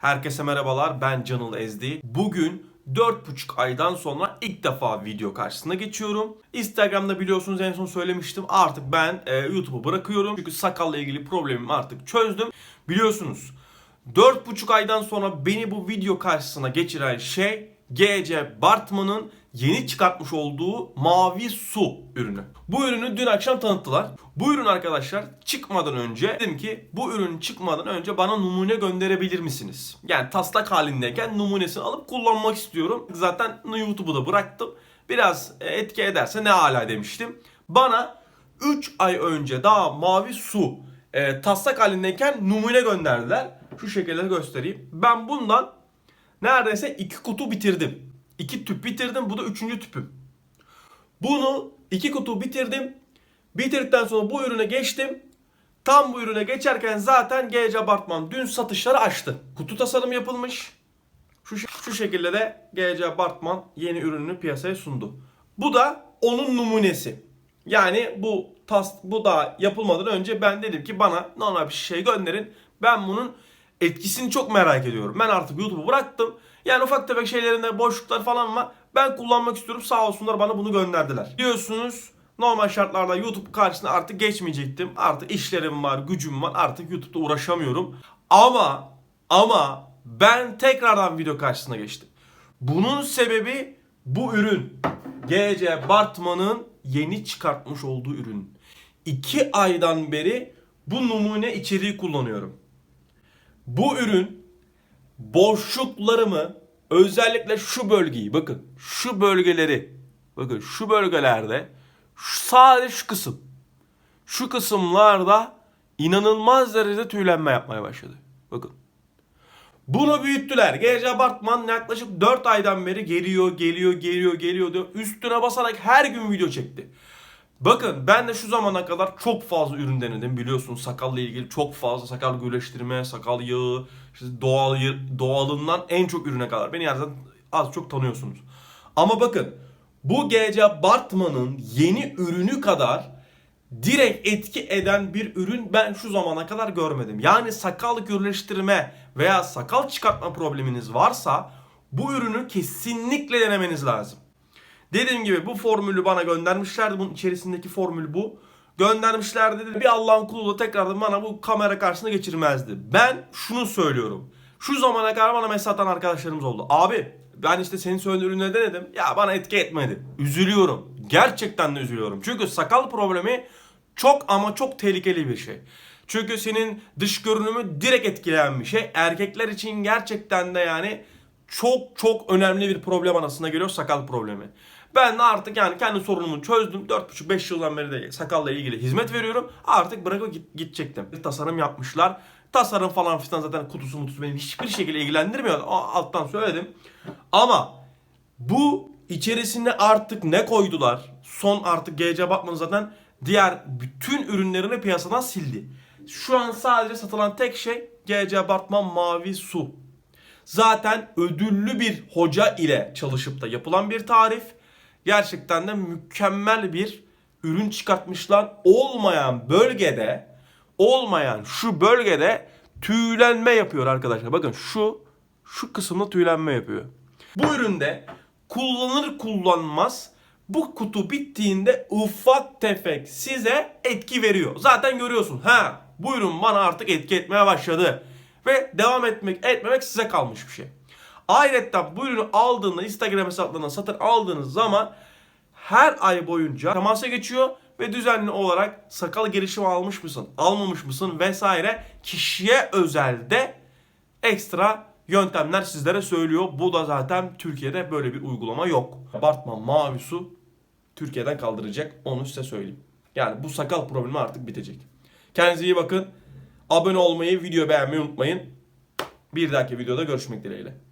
Herkese merhabalar ben Canıl Ezdi. Bugün 4,5 aydan sonra ilk defa video karşısına geçiyorum. Instagram'da biliyorsunuz en son söylemiştim artık ben e, YouTube'u bırakıyorum. Çünkü sakalla ilgili problemimi artık çözdüm. Biliyorsunuz 4,5 aydan sonra beni bu video karşısına geçiren şey GC Bartman'ın yeni çıkartmış olduğu mavi su ürünü. Bu ürünü dün akşam tanıttılar. Bu ürün arkadaşlar çıkmadan önce dedim ki bu ürün çıkmadan önce bana numune gönderebilir misiniz? Yani taslak halindeyken numunesini alıp kullanmak istiyorum. Zaten YouTube'u da bıraktım. Biraz e, etki ederse ne ala demiştim. Bana 3 ay önce daha mavi su e, taslak halindeyken numune gönderdiler. Şu şekilde göstereyim. Ben bundan neredeyse iki kutu bitirdim. İki tüp bitirdim. Bu da üçüncü tüpüm. Bunu iki kutu bitirdim. Bitirdikten sonra bu ürüne geçtim. Tam bu ürüne geçerken zaten GC Bartman dün satışları açtı. Kutu tasarım yapılmış. Şu, şu şekilde de GC Bartman yeni ürününü piyasaya sundu. Bu da onun numunesi. Yani bu tas bu da yapılmadan önce ben dedim ki bana normal bir şey gönderin. Ben bunun etkisini çok merak ediyorum. Ben artık YouTube'u bıraktım. Yani ufak tefek şeylerinde boşluklar falan var. Ben kullanmak istiyorum. Sağ olsunlar bana bunu gönderdiler. Biliyorsunuz normal şartlarda YouTube karşısına artık geçmeyecektim. Artık işlerim var, gücüm var. Artık YouTube'da uğraşamıyorum. Ama ama ben tekrardan video karşısına geçtim. Bunun sebebi bu ürün. GC Bartman'ın yeni çıkartmış olduğu ürün. 2 aydan beri bu numune içeriği kullanıyorum. Bu ürün boşluklarımı özellikle şu bölgeyi bakın şu bölgeleri bakın şu bölgelerde sadece şu kısım şu kısımlarda inanılmaz derecede tüylenme yapmaya başladı. Bakın. Bunu büyüttüler. GC Bartman yaklaşık 4 aydan beri geliyor, geliyor, geliyor, geliyor diyor. Üstüne basarak her gün video çekti. Bakın ben de şu zamana kadar çok fazla ürün denedim biliyorsunuz sakalla ilgili çok fazla sakal güleştirme, sakal yağı, işte doğal doğalından en çok ürüne kadar. Beni zaten az çok tanıyorsunuz. Ama bakın bu GC Bartman'ın yeni ürünü kadar direkt etki eden bir ürün ben şu zamana kadar görmedim. Yani sakal gürleştirme veya sakal çıkartma probleminiz varsa bu ürünü kesinlikle denemeniz lazım. Dediğim gibi bu formülü bana göndermişlerdi. Bunun içerisindeki formül bu. Göndermişlerdi. Bir Allah'ın kulu da tekrardan bana bu kamera karşısına geçirmezdi. Ben şunu söylüyorum. Şu zamana kadar bana mesaj atan arkadaşlarımız oldu. Abi ben işte senin söylediğin ürünleri denedim. Ya bana etki etmedi. Üzülüyorum. Gerçekten de üzülüyorum. Çünkü sakal problemi çok ama çok tehlikeli bir şey. Çünkü senin dış görünümü direkt etkileyen bir şey. Erkekler için gerçekten de yani çok çok önemli bir problem anasına geliyor sakal problemi. Ben artık yani kendi sorunumu çözdüm. 4,5-5 yıldan beri de sakalla ilgili hizmet veriyorum. Artık bırakıp git, gidecektim. Bir tasarım yapmışlar. Tasarım falan filan zaten kutusu mutusu beni hiçbir şekilde ilgilendirmiyor. Alttan söyledim. Ama bu içerisinde artık ne koydular? Son artık GC Batman zaten diğer bütün ürünlerini piyasadan sildi. Şu an sadece satılan tek şey GC Bartman Mavi Su. Zaten ödüllü bir hoca ile çalışıp da yapılan bir tarif. Gerçekten de mükemmel bir ürün çıkartmışlar. Olmayan bölgede, olmayan şu bölgede tüylenme yapıyor arkadaşlar. Bakın şu şu kısımda tüylenme yapıyor. Bu üründe kullanır kullanmaz bu kutu bittiğinde ufak tefek size etki veriyor. Zaten görüyorsun. Ha bu ürün bana artık etki etmeye başladı. Ve devam etmek etmemek size kalmış bir şey. Ayrıca bu ürünü aldığında Instagram hesaplarından satın aldığınız zaman her ay boyunca temasa geçiyor ve düzenli olarak sakal gelişimi almış mısın, almamış mısın vesaire kişiye özelde ekstra yöntemler sizlere söylüyor. Bu da zaten Türkiye'de böyle bir uygulama yok. Bartman Mavi Su Türkiye'den kaldıracak onu size söyleyeyim. Yani bu sakal problemi artık bitecek. Kendinize iyi bakın. Abone olmayı, video beğenmeyi unutmayın. Bir dahaki videoda görüşmek dileğiyle.